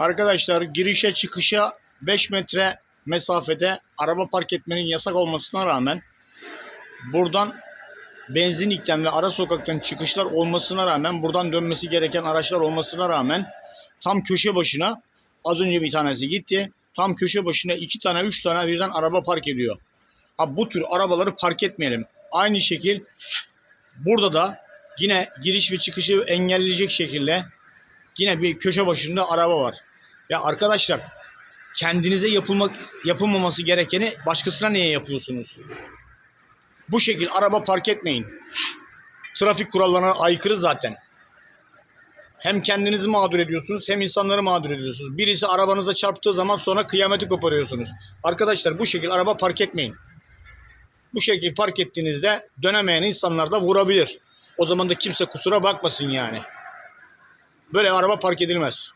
Arkadaşlar girişe çıkışa 5 metre mesafede araba park etmenin yasak olmasına rağmen buradan benzinlikten ve ara sokaktan çıkışlar olmasına rağmen buradan dönmesi gereken araçlar olmasına rağmen tam köşe başına az önce bir tanesi gitti. Tam köşe başına iki tane üç tane birden araba park ediyor. Ha, bu tür arabaları park etmeyelim. Aynı şekil burada da yine giriş ve çıkışı engelleyecek şekilde yine bir köşe başında araba var. Ya arkadaşlar kendinize yapılmak yapılmaması gerekeni başkasına niye yapıyorsunuz? Bu şekil araba park etmeyin. Trafik kurallarına aykırı zaten. Hem kendinizi mağdur ediyorsunuz hem insanları mağdur ediyorsunuz. Birisi arabanıza çarptığı zaman sonra kıyameti koparıyorsunuz. Arkadaşlar bu şekil araba park etmeyin. Bu şekil park ettiğinizde dönemeyen insanlar da vurabilir. O zaman da kimse kusura bakmasın yani. Böyle araba park edilmez.